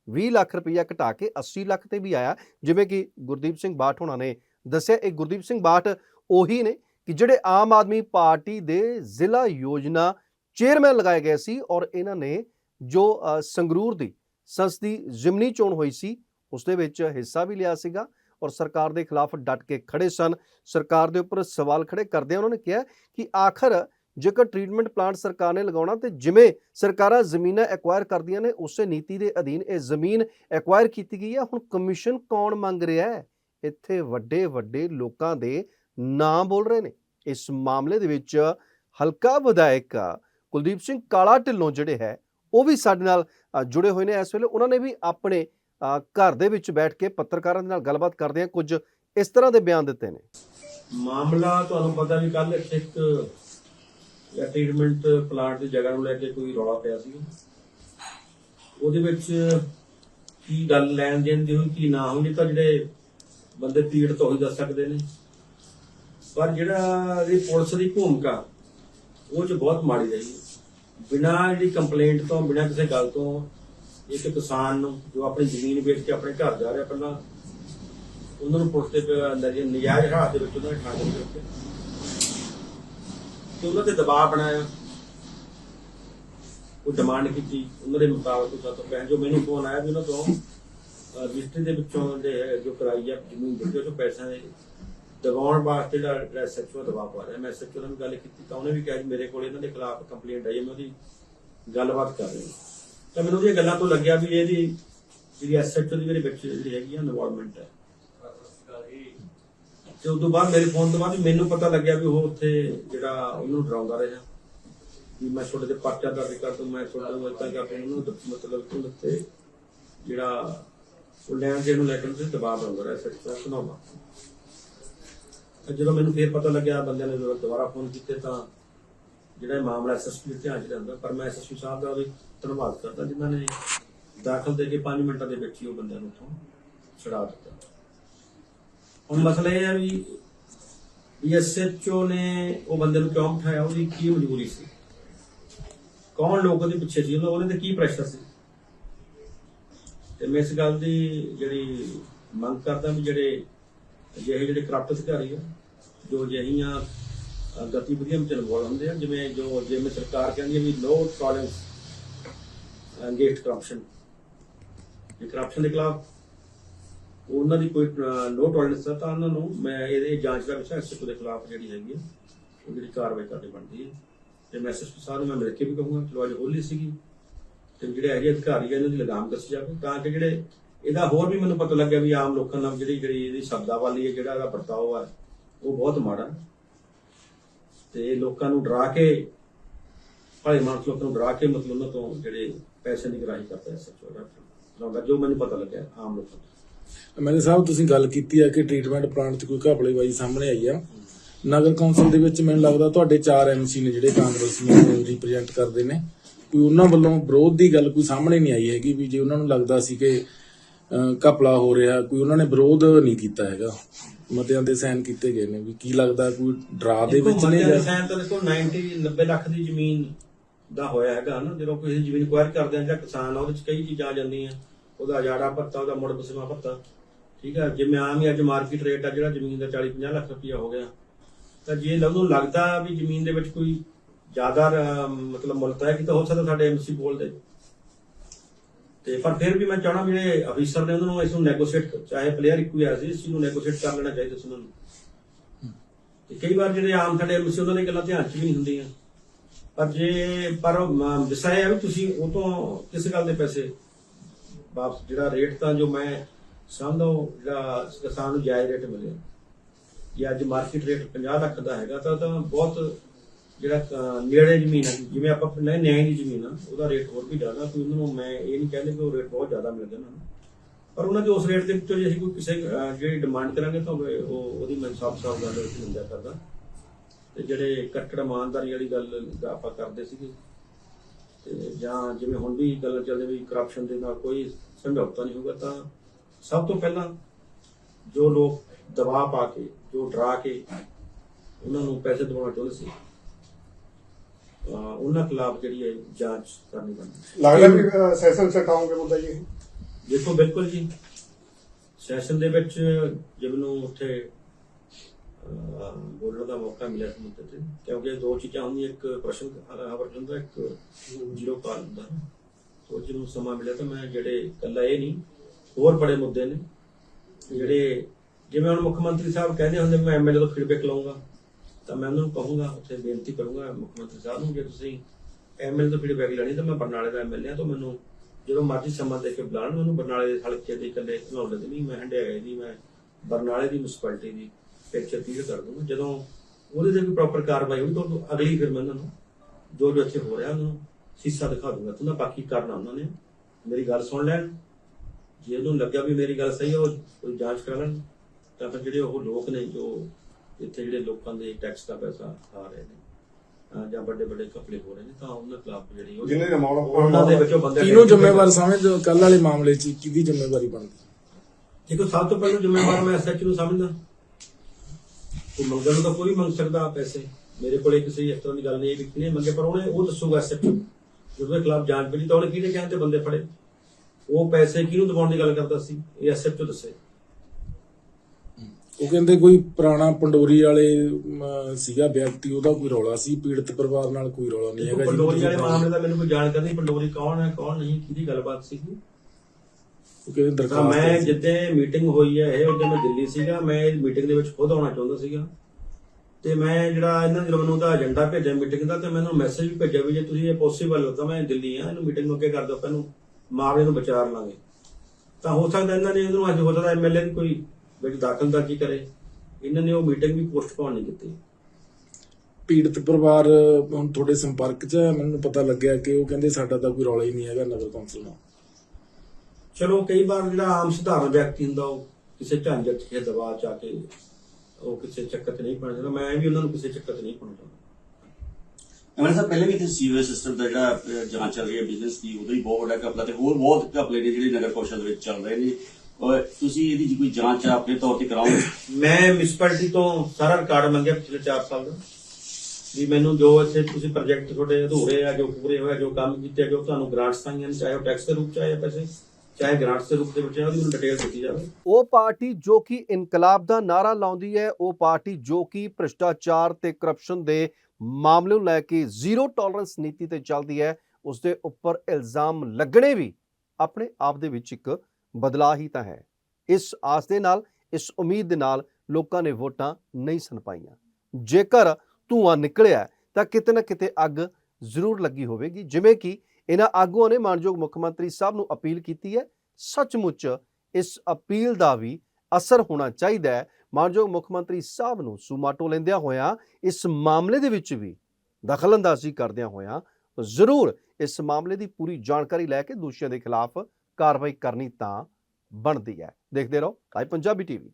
20 ਲੱਖ ਰੁਪਇਆ ਘਟਾ ਕੇ 80 ਲੱਖ ਤੇ ਵੀ ਆਇਆ। ਜਿਵੇਂ ਕਿ ਗੁਰਦੀਪ ਸਿੰਘ ਬਾਠ ਹੋਣਾ ਨੇ ਦੱਸਿਆ, ਇਹ ਗੁਰਦੀਪ ਸਿੰਘ ਬਾਠ ਉਹੀ ਨੇ ਕਿ ਜਿਹੜੇ ਆਮ ਆਦਮੀ ਪਾਰਟੀ ਦੇ ਜ਼ਿਲ੍ਹਾ ਯੋਜਨਾ ਚੇਅਰਮੈਨ ਲਗਾਏ ਗਏ ਸੀ ਔਰ ਇਹਨਾਂ ਨੇ ਜੋ ਸੰਗਰੂਰ ਦੀ ਸੰਸਦੀ ਜ਼ਿਮਨੀ ਚੋਣ ਹੋਈ ਸੀ, ਉਸ ਦੇ ਵਿੱਚ ਹਿੱਸਾ ਵੀ ਲਿਆ ਸੀਗਾ ਔਰ ਸਰਕਾਰ ਦੇ ਖਿਲਾਫ ਡਟ ਕੇ ਖੜੇ ਸਨ। ਸਰਕਾਰ ਦੇ ਉੱਪਰ ਸਵਾਲ ਖੜੇ ਕਰਦੇ ਉਹਨਾਂ ਨੇ ਕਿਹਾ ਕਿ ਆਖਰ ਜੇਕਰ ਟ੍ਰੀਟਮੈਂਟ ਪਲਾਂਟ ਸਰਕਾਰ ਨੇ ਲਗਾਉਣਾ ਤੇ ਜਿਵੇਂ ਸਰਕਾਰਾਂ ਜ਼ਮੀਨਾਂ ਐਕਵਾਇਰ ਕਰਦੀਆਂ ਨੇ, ਉਸੇ ਨੀਤੀ ਦੇ ਅਧੀਨ ਇਹ ਜ਼ਮੀਨ ਐਕਵਾਇਰ ਕੀਤੀ ਗਈ ਹੈ। ਹੁਣ ਕਮਿਸ਼ਨ ਕੌਣ ਮੰਗ ਰਿਹਾ ਹੈ? ਇੱਥੇ ਵੱਡੇ ਵੱਡੇ ਲੋਕਾਂ ਦੇ ਨਾਂ ਬੋਲ ਰਹੇ ਨੇ। ਇਸ ਮਾਮਲੇ ਦੇ ਵਿੱਚ ਹਲਕਾ ਵਿਧਾਇਕ ਕੁਲਦੀਪ ਸਿੰਘ ਕਾਲਾ ਢਿੱਲੋਂ ਜਿਹੜੇ ਹੈ ਉਹ ਵੀ ਸਾਡੇ ਨਾਲ ਜੁੜੇ ਹੋਏ ਨੇ ਇਸ ਵੇਲੇ। ਉਹਨਾਂ ਨੇ ਵੀ ਆਪਣੇ ਘਰ ਦੇ ਵਿੱਚ ਬੈਠ ਕੇ ਪੱਤਰਕਾਰਾਂ ਦੇ ਨਾਲ ਗੱਲਬਾਤ ਕਰਦੇ ਆ ਕੁਝ ਇਸ ਤਰ੍ਹਾਂ ਦੇ ਬਿਆਨ ਦਿੱਤੇ ਨੇ। ਮਾਮਲਾ ਤੁਹਾਨੂੰ ਪਤਾ ਵੀ ਕੱਲ ਇੱਥੇ ਇੱਕ ਟ੍ਰੀਟਮੈਂਟ ਪਲਾਂਟ ਦੀ ਜਗ੍ਹਾ ਨੂੰ ਲੈ ਕੇ ਕੋਈ ਰੌਲਾ ਪਿਆ ਸੀ। ਉਹਦੇ ਵਿੱਚ ਕੀ ਗੱਲ ਲੈਣ ਦੇਣ ਦੀ ਹੋਈ, ਕੀ ਨਾ ਹੋਈ ਤਾਂ ਜਿਹੜੇ ਬੰਦੇ ਪੀੜਤ ਹੋਈ ਦੱਸ ਸਕਦੇ ਨੇ। ਪਰ ਜਿਹੜਾ ਇਹ ਪੁਲਿਸ ਦੀ ਭੂਮਿਕਾ, ਉਹ ਚ ਬਹੁਤ ਮਾੜੀ ਰਹੀ ਬਿਨਾਂ ਜਿਹੜੀ ਕੰਪਲੇਂਟ ਤੋਂ ਬਿਨਾਂ ਕਿਸੇ ਗੱਲ ਤੋਂ ਇੱਕ ਕਿਸਾਨ ਨੂੰ ਜੋ ਆਪਣੀ ਜ਼ਮੀਨ ਵੇਚ ਕੇ ਆਪਣੇ ਘਰ ਜਾ ਰਿਹਾ ਪਹਿਲਾਂ ਉਹਨਾਂ ਨੂੰ ਪੁਲਿਸ ਦੇ ਪ- ਨਜ- ਨਜਾਇਜ਼ ਹਾਲਾਤ ਦੇ ਵਿੱਚ ਉਹਨਾਂ ਨੇ ਠਾ ਕੇ ਰੱਖਿਆ। ਤੇ ਉਹਨਾਂ ਤੇ ਦਬਾਅ ਬਣਾਇਆ। ਉਹ ਡਿਮਾਂਡ ਕੀਤੀ ਉਹਨਾਂ ਦੇ ਮੁਤਾਬਕ ਉਹ ਸਾਤੋਂ ਪੈਸੇ ਜੋ ਮੈਨੂੰ ਫੋਨ ਆਇਆ ਵੀ ਉਹਨਾਂ ਤੋਂ ਅਹ, ਰਜਿਸਟਰੀ ਦੇ ਵਿੱਚੋਂ ਜਿਹੜੇ ਜੋ ਕਰਾਈ ਆ ਜ਼ਮੀਨ ਦਿੱਤੀ ਉਹ ਚੋਂ ਪੈਸਿਆਂ ਦੇ ਦਬਾਉਣ ਵਾਸਤੇ ਜਿਹੜਾ ਐਸਐਚਓ ਦਬਾਅ ਪਾ ਰਿਹਾ। ਮੈਂ ਐਸਐਚਓ ਨਾਲ ਵੀ ਗੱਲ ਕੀਤੀ ਤਾਂ ਉਹਨੇ ਵੀ ਕਿਹਾ ਜੀ ਮੇਰੇ ਕੋਲ ਇਹਨਾਂ ਦੇ ਖਿਲਾਫ ਕੰਪਲੇਂਟ ਆਈ ਹੈ, ਮੈਂ ਉਹਦੀ ਗੱਲਬਾਤ ਕਰ ਰਿਹਾ ਤਾਂ ਮੈਨੂੰ ਉਹਦੀਆਂ ਗੱਲਾਂ ਤੋਂ ਲੱਗਿਆ ਵੀ ਇਹਦੀ ਜਿਹੜੀ ਐਸਐਚਓ ਦੀ ਮੇਰੇ ਵਿੱਚ ਜਿਹੜੀ ਹੈਗੀ ਆ ਇਨਵੋਲਵਮੈਂਟ ਹੈ। ਤੇ ਉਸ ਤੋਂ ਬਾਅਦ ਮੇਰੇ ਫੋਨ ਤੋਂ ਬਾਅਦ ਮੈਨੂੰ ਪਤਾ ਲੱਗਿਆ ਵੀ ਉਹ ਉੱਥੇ ਜਿਹੜਾ ਉਹਨੂੰ ਡਰਾਉਂਦਾ ਰਿਹਾ। ਵੀ ਮੈਂ ਤੁਹਾਡੇ ਤੇ ਪਰਚਾ ਦਰਜ ਕਰ ਦੂੰ, ਮੈਂ ਤੁਹਾਡੇ ਨੂੰ ਇਦਾਂ ਕਰ ਦੂੰ, ਉਹਨੂੰ ਮਤਲਬ ਕਿ ਤੇ ਜਿਹੜਾ ਉਹ ਲੈਣ ਦੇਣ ਨੂੰ ਲੈ ਕੇ ਉਹਦੇ ਦਬਾਅ ਬਣਾਉਂਦਾ ਰਿਹਾ ਸੱਚਾ ਸੁਣਾਵਾ ਜਦੋਂ ਮੈਨੂੰ ਫੇਰ ਪਤਾ ਲੱਗਿਆ, ਬੰਦਿਆਂ ਨੇ ਜਦੋਂ ਦੁਬਾਰਾ ਫੋਨ ਕੀਤੇ ਤਾਂ ਜਿਹੜਾ ਮਾਮਲਾ ਐਸਐਸਪੀ ਦੇ ਧਿਆਨ ਚ ਲਿਆਂਦਾ। ਪਰ ਮੈਂ ਐਸਐਸਪੀ ਸਾਹਿਬ ਦਾ ਵੀ ਧੰਨਵਾਦ ਕਰਦਾ, ਜਿਨ੍ਹਾਂ ਨੇ ਦਾਖਲ ਦੇ ਕੇ 5 ਮਿੰਟਾਂ ਦੇ ਵਿੱਚ ਹੀ ਉਹ ਬੰਦਿਆਂ ਨੂੰ ਉੱਥੋਂ ਛੁਡਾ ਦਿੱਤਾ। ਹੁਣ ਮਸਲਾ ਇਹ ਹੈ ਵੀ ਵੀ ਐਸਐਚਓ ਨੇ ਉਹ ਬੰਦੇ ਨੂੰ ਕਿਉਂ ਬਿਠਾਇਆ? ਉਹਦੀ ਕੀ ਮਜਬੂਰੀ ਸੀ? ਕੌਣ ਲੋਕ ਉਹਦੇ ਪਿੱਛੇ ਸੀ? ਉਹਨਾਂ ਦੇ ਕੀ ਪ੍ਰੈਸ਼ਰ ਸੀ? ਤੇ ਮੈਂ ਇਸ ਗੱਲ ਦੀ ਜਿਹੜੀ ਮੰਗ ਕਰਦਾ ਵੀ ਜਿਹੜੇ ਅਜਿਹੇ ਜਿਹੜੇ ਕਰਪਟ ਅਧਿਕਾਰੀ ਆ, ਜੋ ਅਜਿਹੀਆਂ ਗਤੀਵਿਧੀਆਂ ਵਿੱਚ ਇਨਵੋਲਵ ਹੁੰਦੇ ਆ, ਜਿਵੇਂ ਜੋ ਜਿਵੇਂ ਸਰਕਾਰ ਕਹਿੰਦੀ ਹੈ ਵੀ ਨੋ ਟੋਲਰੈਂਸ ਅਗੇਂਸਟ ਕਰਪਸ਼ਨ ਜੇ ਕਰਪਸ਼ਨ ਦੇ ਖਿਲਾਫ ਉਹਨਾਂ ਦੀ ਕੋਈ ਨੋ ਟੋਲਰੈਂਸ ਹੈ ਤਾਂ ਉਹਨਾਂ ਨੂੰ ਮੈਂ ਇਹਦੇ ਜਾਂਚ ਦਾ ਵਿਸ਼ਾ ਐਸਐਚਓ ਦੇ ਖਿਲਾਫ ਜਿਹੜੀ ਹੈਗੀ ਹੈ ਉਹ ਜਿਹੜੀ ਕਾਰਵਾਈ ਕਰਨੀ ਬਣਦੀ ਹੈ ਤੇ ਮੈਂ ਐਸਐਸਪੀ ਸਾਹਿਬ ਨੂੰ ਮੈਂ ਮਿਲ ਕੇ ਵੀ ਕਹੂੰਗਾ, ਚਲੋ ਅੱਜ ਹੋਲੀ ਸੀਗੀ, ਤੇ ਜਿਹੜੇ ਹੈਗੇ ਅਧਿਕਾਰੀ ਆ, ਇਹਨਾਂ ਦੀ ਲਗਾਮ ਕੱਸੀ ਜਾਵੇ, ਤਾਂ ਕਿ ਜਿਹੜੇ ਇਹਦਾ ਹੋਰ ਵੀ ਮੈਨੂੰ ਪਤਾ ਲੱਗਿਆ ਵੀ ਆਮ ਲੋਕਾਂ ਨਾਲ ਜਿਹੜੀ ਜਿਹੜੀ ਇਹਦੀ ਸ਼ਬਦਾਵਲੀ ਹੈ, ਜਿਹੜਾ ਇਹਦਾ ਵਰਤਾਓ ਹੈ, ਉਹ ਬਹੁਤ ਮਾੜਾ ਤੇ ਲੋਕਾਂ ਨੂੰ ਡਰਾ ਕੇ, ਭਲੇ ਮਾਨਸ ਲੋਕਾਂ ਨੂੰ ਡਰਾ ਕੇ ਮਤਲਬ ਉਹਨਾਂ ਤੋਂ ਜਿਹੜੇ ਪੈਸੇ ਦੀ ਗਰਾਹੀ ਕਰਦਾ ਹੈ, ਸੱਚੋ ਦਾ ਜੋ ਮੈਨੂੰ ਪਤਾ ਲੱਗਿਆ, ਆਮ ਲੋਕਾਂ ਤੋਂ। ਮੇਰੇ ਸਾਹਿਬ, ਤੁਸੀਂ ਗੱਲ ਕੀਤੀ ਹੈ ਕਿ ਟ੍ਰੀਟਮੈਂਟ ਪਲਾਂਟ 'ਚ ਕੋਈ ਘਪਲੇਬਾਜ਼ੀ ਸਾਹਮਣੇ ਆਈ ਆ। ਨਗਰ ਕੌਂਸਲ ਦੇ ਵਿੱਚ ਮੈਨੂੰ ਲੱਗਦਾ ਤੁਹਾਡੇ 4 ਐਮਸੀ ਨੇ ਜਿਹੜੇ ਕਾਂਗਰਸੀਆਂ ਨੂੰ ਰਿਪਰੈਜ਼ੈਂਟ ਕਰਦੇ ਨੇ। ਕੋਈ ਉਹਨਾਂ ਵੱਲੋਂ ਵਿਰੋਧ ਦੀ ਗੱਲ ਕੋਈ ਸਾਹਮਣੇ ਨਹੀਂ ਆਈ ਹੈਗੀ ਵੀ ਜੇ ਉਹਨਾਂ ਨੂੰ ਲੱਗਦਾ ਸੀ ਕਿ ਘਪਲਾ ਹੋ ਰਿਹਾ ਕੋਈ ਉਹਨਾਂ ਨੇ ਵਿਰੋਧ ਨਹੀਂ ਕੀਤਾ ਹੈਗਾ। ਮਤਿਆਂ ਦੇ ਸਾਈਨ ਕੀਤੇ ਗਏ ਨੇ ਵੀ ਕੀ ਲੱਗਦਾ ਕੋਈ ਡਰਾ ਦੇ ਵਿੱਚ ਨੇ ਜਾਂ ਸਾਇਨ ਤਾਂ ਦੇਖੋ 90 90 ਲੱਖ ਦੀ ਜ਼ਮੀਨ ਦਾ ਹੋਇਆ ਹੈਗਾ ਨਾ ਜਦੋਂ ਕੋਈ ਜ਼ਮੀਨ ਕੁਆਇਰ ਕਰਦੇ ਆ ਜਾਂ ਕਿਸਾਨ ਆ ਉਹਦੇ ਚ ਕਈ ਚੀਜ਼ਾਂ ਆ ਜਾਂਦੀਆਂ। ਉਹਦਾ ਅਜਾੜਾ ਭੱਤਾ ਉਹਦਾ ਮੁੜ ਬਸਮਾ ਭੱਤਾ। ਠੀਕ ਹੈ ਜਿਵੇਂ ਆਮ ਹੀ ਅੱਜ ਮਾਰਕੀਟ ਰੇਟ ਆ ਜਿਹੜਾ ਜ਼ਮੀਨ ਦਾ 40 50 ਲੱਖ ਰੁਪਇਆ ਹੋ ਗਿਆ ਤਾਂ ਜੇ ਉਹਨੂੰ ਲੱਗਦਾ ਵੀ ਜ਼ਮੀਨ ਦੇ ਵਿੱਚ ਕੋਈ ਜ਼ਿਆਦਾ ਮਤਲਬ ਮੁੱਲ ਹੈ ਕਿ ਤਾਂ ਹੋ ਸਕਦਾ ਸਾਡੇ ਐਮਸੀ ਬੋਲਦੇ। ਤੇ ਪਰ ਫਿਰ ਵੀ ਮੈਂ ਚਾਹਣਾ ਜਿਹੜੇ ਅਫੀਸਰ ਨੇ ਉਹਨਾਂ ਨੂੰ ਇਸ ਨੂੰ ਨੈਗੋਸ਼ੀਏਟ ਚਾਹੇ ਪਲੇਅਰ ਇੱਕੋ ਹੀ ਆ ਸੀ ਇਸ ਨੂੰ ਨੈਗੋਸ਼ੀਏਟ ਕਰ ਲੈਣਾ ਚਾਹੀਦਾ ਸੀ ਉਹਨਾਂ ਨੂੰ। ਤੇ ਕਈ ਵਾਰ ਜਿਹੜੇ ਆਮ ਸਾਡੇ ਐਮਸੀ, ਉਹਨਾਂ ਦੀ ਗੱਲਾਂ ਧਿਆਨ 'ਚ ਵੀ ਨਹੀਂ ਹੁੰਦੀਆਂ। ਪਰ ਜੇ ਪਰ ਵਿਸ਼ਾ ਹੈ ਵੀ ਤੁਸੀਂ ਉਹ ਤੋਂ ਕਿਸ ਗੱਲ ਦੇ ਪੈਸੇ ਵਾਪਸ ਜਿਹੜਾ ਰੇਟ ਤਾਂ ਜੋ ਮੈਂ ਸਮਝਦਾ ਉਹ ਜਿਹੜਾ ਕਿਸਾਨ ਨੂੰ ਜਾਇਜ਼ ਰੇਟ ਮਿਲਿਆ ਜੇ ਅੱਜ ਮਾਰਕੀਟ ਰੇਟ 50 ਲੱਖ ਦਾ ਹੈਗਾ ਤਾਂ ਤਾਂ ਬਹੁਤ ਜਿਹੜਾ ਨੇੜੇ ਜ਼ਮੀਨ ਹੈ ਜਿਵੇਂ ਆਪਾਂ ਨਹੀਂ ਨਿਆਂ ਦੀ ਜ਼ਮੀਨ ਆ, ਉਹਦਾ ਰੇਟ ਹੋਰ ਵੀ ਜ਼ਿਆਦਾ, ਕੋਈ ਉਹਨਾਂ ਨੂੰ ਮੈਂ ਇਹ ਨਹੀਂ ਕਹਿੰਦੇ ਕਿ ਉਹ ਰੇਟ ਬਹੁਤ ਜ਼ਿਆਦਾ ਮਿਲ ਉਹਨਾਂ। ਨੂੰ ਪਰ ਉਹਨਾਂ ਦੇ ਉਸ ਰੇਟ ਦੇ ਵਿੱਚੋਂ ਜੇ ਅਸੀਂ ਕੋਈ ਕਿਸੇ ਜਿਹੜੀ ਡਿਮਾਂਡ ਕਰਾਂਗੇ ਤਾਂ ਉਹ ਉਹਦੀ ਮੈਂ ਸਾਫ਼ ਸਾਫ਼ ਗੱਲ ਵਿੱਚ ਨਿੰਦਿਆ ਕਰਦਾ। ਤੇ ਜਿਹੜੇ ਕੱਟੜ ਇਮਾਨਦਾਰੀ ਵਾਲੀ ਗੱਲ ਆਪਾਂ ਕਰਦੇ ਸੀਗੇ, ਤੇ ਜਾਂ ਜਿਵੇਂ ਹੁਣ ਵੀ ਗੱਲ ਚੱਲਦੀ ਵੀ ਕਰਪਸ਼ਨ ਦੇ ਨਾਲ ਕੋਈ ਸਮਝੌਤਾ ਨਹੀਂ ਹੋਊਗਾ, ਤਾਂ ਸਭ ਤੋਂ ਪਹਿਲਾਂ ਜੋ ਲੋਕ ਦਬਾਅ ਪਾ ਕੇ, ਜੋ ਡਰਾ ਕੇ ਉਹਨਾਂ ਨੂੰ ਪੈਸੇ ਦਿਵਾਉਣਾ ਚਾਹੁੰਦੇ ਸੀ ਉਹਨਾਂ ਖਿਲਾਫ ਜਿਹੜੀ ਹੈ ਜਾਂਚ ਕਰਨੀ ਪੈਂਦੀ ਲੱਗਦਾ ਵੀ ਅਹ, ਸੈਸ਼ਨ ਛਕਾਉਂਗੇ ਮੁੱਦਾ ਜੀ। ਇਹ? ਦੇਖੋ ਬਿਲਕੁਲ ਜੀ। ਸੈਸ਼ਨ ਦੇ ਵਿੱਚ ਜੇ ਮੈਨੂੰ ਉੱਥੇ ਅਹ, ਬੋਲਣ ਦਾ ਮੌਕਾ ਮਿਲਿਆ ਇਸ ਮੁੱਦੇ ਤੇ ਕਿਉਂਕਿ ਦੋ ਚੀਜ਼ਾਂ ਹੁੰਦੀਆਂ ਇੱਕ ਪ੍ਰਸ਼ਨ ਹਵਰ ਹੁੰਦਾ ਇੱਕ ਜ਼ੀਰੋ ਕਾਲ ਹੁੰਦਾ ਸੋ ਜਿਹਨੂੰ ਸਮਾਂ ਮਿਲਿਆ ਤਾਂ ਮੈਂ ਜਿਹੜੇ ਇਕੱਲਾ ਇਹ ਨਹੀਂ ਹੋਰ ਬੜੇ ਮੁੱਦੇ ਨੇ ਜਿਹੜੇ ਜਿਵੇਂ ਹੁਣ ਮੁੱਖ ਮੰਤਰੀ ਸਾਹਿਬ ਕਹਿੰਦੇ ਹੁੰਦੇ ਮੈਂ ਐਮਐਲਏ ਤੋਂ ਫੀਡਬੈਕ ਲਵਾਂਗਾ ਤਾਂ ਮੈਂ ਉਹਨਾਂ ਨੂੰ ਕਹੂੰਗਾ, ਉੱਥੇ ਬੇਨਤੀ ਕਰੂੰਗਾ ਮੁੱਖ ਮੰਤਰੀ ਸਾਹਿਬ ਨੂੰ, ਜੇ ਤੁਸੀਂ ਐਮਐਲਏ ਤੋਂ ਫੀਡਬੈਕ ਲੈਣੀ ਤਾਂ ਮੈਂ ਬਰਨਾਲੇ ਦਾ ਐਮਐਲਏ ਆ ਤਾਂ ਮੈਨੂੰ ਜਦੋਂ ਮਰਜ਼ੀ ਸਮਾਂ ਦੇ ਕੇ ਬੁਲਾਣ ਮੈਨੂੰ ਬਰਨਾਲੇ ਦੇ ਹਲਕੇ ਦੇ ਇਕੱਲੇ ਧਨੌਲੇ ਦੇ ਨਹੀਂ ਮੈਂ ਹੰਡਿਆਏ ਦੀ ਮੈਂ ਬਰਨਾਲੇ ਦੀ ਮਿਊਨਿਸਪੈਲਿਟੀ ਦੀ ਪਿਕਚਰ ਕਲੀਅਰ ਕਰ ਦੂੰਗਾ। ਜਦੋਂ ਉਹਦੇ ਤੇ ਵੀ ਪ੍ਰੋਪਰ ਕਾਰਵਾਈ ਹੋਈ ਤਾਂ ਅਗਲੀ ਫਿਰ ਮੈਂ ਉਹਨਾਂ ਨੂੰ ਜੋ ਜੋ ਇੱਥੇ ਹੋ ਰਿਹਾ, ਉਹਨਾਂ ਸੀਸਾ ਦਿਖਾ ਦੂੰਗਾ। ਤੁਹਾਨੂੰ ਬਾਕੀ ਕਰਨਾ ਉਹਨਾਂ ਨੇ। ਮੇਰੀ ਗੱਲ ਸੁਣ ਲੈਣ। ਜੇ ਉਹਨੂੰ ਲੱਗਿਆ ਵੀ ਮੇਰੀ ਗੱਲ ਸਹੀ ਹੈ, ਉਹ ਕੋਈ ਜਾਂਚ ਕਰ ਲੈਣ। ਤਾਂ ਫਿਰ ਜਿਹੜੇ ਉਹ ਲੋਕ ਨੇ, ਜੋ ਇੱਥੇ ਜਿਹੜੇ ਲੋਕਾਂ ਦੇ ਟੈਕਸ ਦਾ ਪੈਸਾ ਖਾ ਰਹੇ ਨੇ ਜਾਂ ਵੱਡੇ ਵੱਡੇ ਕਪੜੇ ਹੋ ਰਹੇ ਨੇ ਤਾਂ ਉਹਨਾਂ ਖਿਲਾਫ ਜਿਹੜੀ ਉਹ- ਦੇ amount- ਉਹਨਾਂ ਦੇ ਵਿੱਚੋਂ ਬੰਦੇ ਕਿਹਨੂੰ ਜ਼ਿੰਮੇਵਾਰ ਸਮਝਦੇ ਕੱਲ ਵਾਲੇ ਮਾਮਲੇ 'ਚ ਕਿਹਦੀ ਜ਼ਿੰਮੇਵਾਰੀ ਬਣਦੀ? ਦੇਖੋ ਸਭ ਤੋਂ ਪਹਿਲਾਂ ਜ਼ਿੰਮੇਵਾਰ ਮੈਂ ਐਸਐਚ ਨੂੰ ਸਮਝਦਾ। ਉਹ ਮੰਗਣ ਨੂੰ ਤਾਂ ਕੋਈ ਮੰਗ ਸਕਦਾ ਪੈਸੇ। ਮੇਰੇ ਕੋਲੇ ਕਿਸੇ ਇਸ ਤਰ੍ਹਾਂ ਦੀ ਗੱਲ ਨਹੀਂ ਕਿ ਕਿਹਨੇ ਮੰਗੇ ਪਰ ਉਹਨੇ ਉਹ ਦੱਸੂਗਾ ਐਸਐਚ ਜਦੋਂ ਉਹਦੇ ਖਿਲਾਫ ਜਾਂਚ ਪਈ ਤਾਂ ਉਹਨੇ ਕਿਹਦੇ ਕਹਿਣ ਤੇ ਬੰਦੇ ਫੜੇ? ਉਹ ਪੈਸੇ ਕਿਹਨੂੰ ਦਿਵਾਉਣ ਦੀ ਗੱਲ ਕਰਦਾ ਸੀ? ਇਹ ਐਸਐਚ ਤੋਂ ਦੱਸੇ। ਉਹ ਕਹਿੰਦੇ ਕੋਈ ਪੁਰਾਣਾ ਪੰਡੋਰੀ ਵਾਲੇ ਅਮ, ਸੀਗਾ ਵਿਅਕਤੀ ਉਹਦਾ ਕੋਈ ਰੌਲਾ ਸੀ ਪੀੜਤ ਪਰਿਵਾਰ ਨਾਲ ਕੋਈ ਰੌਲਾ ਨਹੀਂ ਹੈਗਾ ਜੀ। ਪੰਡੋਰੀ ਵਾਲੇ ਮਾਮਲੇ ਦਾ ਮੈਨੂੰ ਕੋਈ ਜਾਣਕਾਰੀ ਨਹੀਂ ਪੰਡੋਰੀ ਕੌਣ ਹੈ ਕੌਣ ਨਹੀਂ ਕਿਹਦੀ ਗੱਲਬਾਤ ਸੀਗੀ ਉਹ ਕਹਿੰਦੇ ਤਾਂ ਦਰਖਾਸਤ ਮੈਂ ਹੈ। ਜਿੱਦੇ ਮੀਟਿੰਗ ਹੋਈ ਹੈ ਇਹ ਉਦੋਂ ਮੈਂ ਦਿੱਲੀ ਸੀਗਾ ਮੈਂ ਇਸ ਮੀਟਿੰਗ ਦੇ ਵਿੱਚ ਖੁਦ ਆਉਣਾ ਚਾਹੁੰਦਾ ਸੀਗਾ ਤੇ ਮੈਂ ਜਿਹੜਾ ਇਹਨਾਂ ਜਦੋਂ ਮੈਨੂੰ ਉਹਦਾ ਏਜੰਡਾ ਭੇਜਿਆ ਮੀਟਿੰਗ ਦਾ ਤੇ ਮੈਨੂੰ ਮੈਸੇਜ ਵੀ ਭੇਜਿਆ ਵੀ ਜੇ ਤੁਸੀਂ ਇਹ ਪੋਸੀਬਲ ਤਾਂ ਮੈਂ ਦਿੱਲੀ ਆ ਇਹਨੂੰ ਮੀਟਿੰਗ ਨੂੰ ਅੱਗੇ ਕਰ ਦਿਓ ਪਹਿਲਾਂ ਮਾਮਲੇ ਨੂੰ ਵਿਚਾਰ ਲਾਂਗੇ ਤਾਂ ਹੋ ਸਕਦਾ ਇਹਨਾਂ ਨੇ ਇਹਨੂੰ ਅੱਜ ਹੋ ਸਕਦਾ ਐਮਐਲਏ ਦੀ ਕੋਈ ਵਿੱਚ ਦਾਖਲਦਾਜੀ ਕਰੇ? ਇਹਨਾਂ ਨੇ ਉਹ ਮੀਟਿੰਗ ਵੀ ਪੋਸਟਪੋਨ ਨਹੀਂ ਕੀਤੀ। ਪੀੜਤ ਪਰਿਵਾਰ ਹੁਣ ਤੁਹਾਡੇ ਸੰਪਰਕ 'ਚ ਹੈ ਮੈਨੂੰ ਪਤਾ ਲੱਗਿਆ ਕਿ ਉਹ ਕਹਿੰਦੇ ਸਾਡਾ ਤਾਂ ਕੋਈ ਰੌਲਾ ਹੀ ਨਹੀਂ ਹੈਗਾ ਨਗਰ ਕੌਂਸਲ ਨਾਲ। ਚਲੋ ਕਈ ਵਾਰ ਜਿਹੜਾ ਆਮ ਸਧਾਰਨ ਵਿਅਕਤੀ ਹੁੰਦਾ ਉਹ ਕਿਸੇ ਝੰਜਟ ਕੇ ਦਬਾਅ ਚ ਆ ਕੇ ਉਹ ਕਿਸੇ ਚੱਕਰ 'ਚ ਨਹੀਂ ਪੜਨਾ ਚਾਹੁੰਦਾ ਮੈਂ ਵੀ ਉਹਨਾਂ ਨੂੰ ਕਿਸੇ ਚੱਕਰ 'ਚ ਨਹੀਂ ਪਾਉਣਾ ਚਾਹੁੰਦਾ। ਐਮਐਲਏ ਸਾਹਿਬ ਪਹਿਲੇ ਵੀ ਇੱਥੇ ਸੀਵਰੇਜ ਸਿਸਟਮ ਦਾ ਜਿਹੜਾ ਜਾਂਚ ਚੱਲ ਰਹੀ ਹੈ ਬਿਜ਼ਨਸ ਦੀ ਉਹਦਾ ਹੀ ਬਹੁਤ ਵੱਡਾ ਘਪਲਾ ਤੇ ਹੋਰ ਬਹੁਤ ਘਪਲੇ ਨੇ ਜਿਹੜੇ ਨਗਰ ਕੌਂਸਲ ਦੇ ਵਿੱਚ ਚੱਲ ਰਹੇ ਨੇ। ਤੁਸੀਂ ਇਹਦੀ ਜੀ ਕੋਈ ਜਾਂਚ ਆਪਣੇ ਤੌਰ ਤੇ ਕਰਾਓਗੇ? ਮੈਂ ਮਿਊਨਿਸਪੈਲਿਟੀ ਤੋਂ ਸਾਰਾ ਰਿਕਾਰਡ ਮੰਗਿਆ ਪਿਛਲੇ 4 ਸਾਲ ਦਾ ਵੀ ਮੈਨੂੰ ਜੋ ਇੱਥੇ ਤੁਸੀਂ ਪ੍ਰੋਜੈਕਟ ਤੁਹਾਡੇ ਅਧੂਰੇ ਆ ਜੋ ਪੂਰੇ ਹੋਏ ਜੋ ਕੰਮ ਕੀਤੇ ਜੋ ਤੁਹਾਨੂੰ ਗ੍ਰਾਂਟਸ ਆਈਆਂ ਨੇ ਚਾਹੇ ਉਹ ਟੈਕਸ ਦੇ ਰੂਪ ਚ ਆਏ ਪੈਸੇ ਚਾਹੇ ਗ੍ਰਾਂਟਸ ਦੇ ਰੂਪ ਦੇ ਵਿੱਚ ਆਏ ਉਹਦੀ ਮੈਨੂੰ ਡਿਟੇਲ ਦਿੱਤੀ ਜਾਵੇ। ਉਹ ਪਾਰਟੀ ਜੋ ਕਿ ਇਨਕਲਾਬ ਦਾ ਨਾਰਾ ਲਾਉਂਦੀ ਹੈ ਉਹ ਪਾਰਟੀ ਜੋ ਕਿ ਭ੍ਰਿਸ਼ਟਾਚਾਰ ਤੇ ਕਰਪਸ਼ਨ ਦੇ ਮਾਮਲੇ ਨੂੰ ਲੈ ਕੇ ਜ਼ੀਰੋ ਟੋਲਰੈਂਸ ਨੀਤੀ ਤੇ ਚੱਲਦੀ ਹੈ ਉਸ ਦੇ ਉੱਪਰ ਇਲਜ਼ਾਮ ਲੱਗਣੇ ਵੀ ਆਪਣੇ ਆਪ ਦੇ ਵਿੱਚ ਇੱਕ ਬਦਲਾਅ ਹੀ ਤਾਂ ਹੈ। ਇਸ ਆਸ ਦੇ ਨਾਲ, ਇਸ ਉਮੀਦ ਦੇ ਨਾਲ ਲੋਕਾਂ ਨੇ ਵੋਟਾਂ ਨਹੀਂ ਸਨ ਪਾਈਆਂ। ਜੇਕਰ ਧੂਆਂ ਨਿਕਲਿਆ ਤਾਂ ਕਿਤੇ ਨਾ ਕਿਤੇ ਅੱਗ ਜ਼ਰੂਰ ਲੱਗੀ ਹੋਵੇਗੀ। ਜਿਵੇਂ ਕਿ ਇਹਨਾਂ ਆਗੂਆਂ ਨੇ ਮਾਨਯੋਗ ਮੁੱਖ ਮੰਤਰੀ ਸਾਹਿਬ ਨੂੰ ਅਪੀਲ ਕੀਤੀ ਹੈ, ਸੱਚਮੁੱਚ ਇਸ ਅਪੀਲ ਦਾ ਵੀ ਅਸਰ ਹੋਣਾ ਚਾਹੀਦਾ ਹੈ। ਮਾਨਯੋਗ ਮੁੱਖ ਮੰਤਰੀ ਸਾਹਿਬ ਨੂੰ ਸੁਮਾਟੋ ਲੈਂਦਿਆਂ ਹੋਇਆਂ, ਇਸ ਮਾਮਲੇ ਦੇ ਵਿੱਚ ਵੀ ਦਖਲਅੰਦਾਜ਼ੀ ਕਰਦਿਆਂ ਹੋਇਆਂ ਜ਼ਰੂਰ ਇਸ ਮਾਮਲੇ ਦੀ ਪੂਰੀ ਜਾਣਕਾਰੀ ਲੈ ਕੇ ਦੋਸ਼ੀਆਂ ਦੇ ਖਿਲਾਫ ਕਾਰਵਾਈ ਕਰਨੀ ਤਾਂ ਬਣਦੀ ਹੈ। ਦੇਖਦੇ ਰਹੋ ਲਾਈਵ ਪੰਜਾਬੀ ਟੀਵੀ।